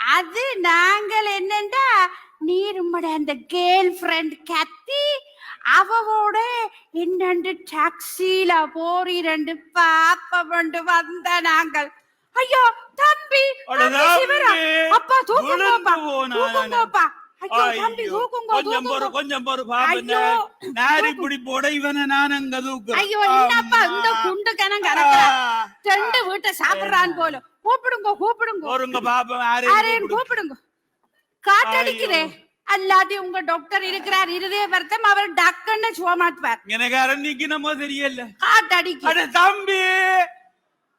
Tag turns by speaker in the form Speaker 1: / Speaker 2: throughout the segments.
Speaker 1: அது நாங்கள் என்னண்டா நீர் உம்மட அந்த கேர்ள் ஃப்ரெண்ட் கத்தி அவவோட என்னண்டு டாக்ஸில போரி ரெண்டு பாப்ப வந்த நாங்கள். ஐயோ தம்பி அப்பா தூக்குங்கப்பா. தூக்குங்கப்பா
Speaker 2: கொஞ்சம் பொறு கொஞ்சம் பொறு பாப்பன. நாரி இப்படி போட இவனை நான் அங்க தூக்குறேன்.
Speaker 1: ஐயோ என்னப்பா இந்த குண்டு கணம் கிடக்குற ரெண்டு வீட்டை சாப்பிடுறான் போல. கூப்பிடுங்க கூப்பிடுங்க.
Speaker 2: ஒருங்க பாப்போம் யாரையும்
Speaker 1: கூப்பிடுங்க. காட்டடிக்கிறேன் அல்லாட்டி உங்க டாக்டர் இருக்கிறார் இருதய வருத்தம் அவர் டக்குன்னு சுவ மாட்டுவார்
Speaker 2: எனக்காரன் நிக்கணுமோ தெரியல.
Speaker 1: காட்டடிக்க
Speaker 2: அட தம்பி!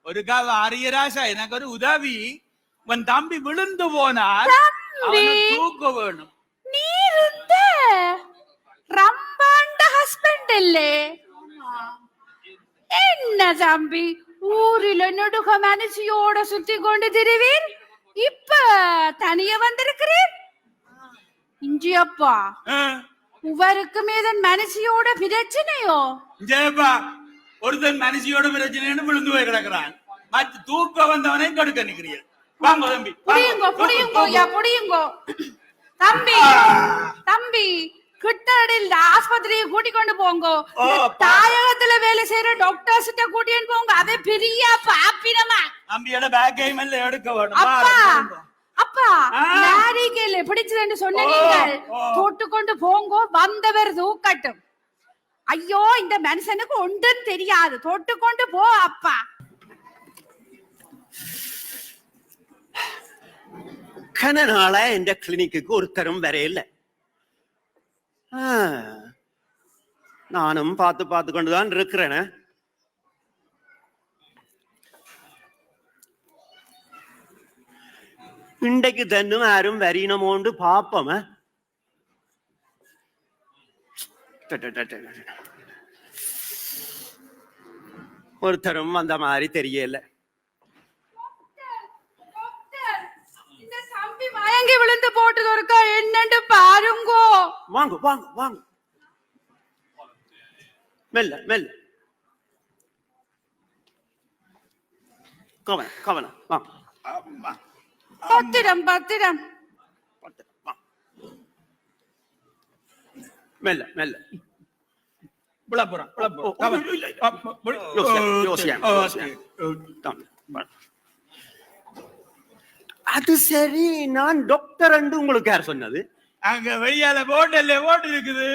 Speaker 2: ஒரு காவ அரியராசா எனக்கு ஒரு உதவி. உன் தம்பி விழுந்து போனார். அவனை தூக்க வேணும்.
Speaker 1: ஹஸ்பண்ட் இல்லே என்ன தம்பி ஊரில நடுக மனசியோட சுத்தி கொண்டு திரிவீர்? இப்ப தனிய வந்திருக்கிறீர்?
Speaker 2: ஆ,
Speaker 1: உவருக்கு மீதன் மனசியோட பிரச்சனையோ?
Speaker 2: ஜெயப்பா ஒருத்தன் மனுஷியோட பிரச்சனைன்னு விழுந்து போய் கிடக்குறான். மத்த தூக்க வந்தவனை கடுக்க நிக்கிறீர்கள் வாங்க தம்பி.
Speaker 1: புடியுங்கோ புடியுங்கோ யா புடியுங்கோ. தம்பி தம்பி கிட்டடில் கூட்டி கொண்டு போங்கோ. தாயகத்துல வேலை செய்யற டாக்டர்ஸ் கிட்ட கூட்டிட்டு போங்க. அவ பெரிய பாப்பினமா
Speaker 2: தம்பியோட பேக் கைம் எல்லாம் எடுக்க வேணும்?
Speaker 1: அப்பா. அப்பா. நாரிக்கையில பிடிச்சதுன்னு சொன்ன நீங்கள். தொட்டு கொண்டு போங்கோ. வந்தவர் தூக்கட்டும். ஐயோ இந்த மனுஷனுக்கு ஒன்றும் தெரியாது. தொட்டு கொண்டு போ அப்பா.
Speaker 3: கன நாளா எന്റെ கிளினிக்கு ஒருத்தரும் வரையில நானும் பார்த்து பார்த்து கொண்டுதான் இருக்கிறேன். இன்றைக்கு தன்னும் யாரும் வரியணுமோண்டு பாப்போம் ஒருத்தரும் வந்த மாதிரி தெரியல.
Speaker 1: விழுந்து போட்டது ஒருக்கா என்னன்னு பாருங்கோ.
Speaker 3: வாங்க வாங்க வாங்க. மெல்ல மெல்ல. கவனம் கவனம்
Speaker 2: ஆமா.
Speaker 1: பத்திரம் பத்திரம்.
Speaker 3: மெல்ல மெல்ல. வாங்க. அது சரி நான் டாக்டர் என்று உங்களுக்கு யார் சொன்னது?
Speaker 2: அங்க வெளியால போட்டல்ல போட்டு இருக்குது.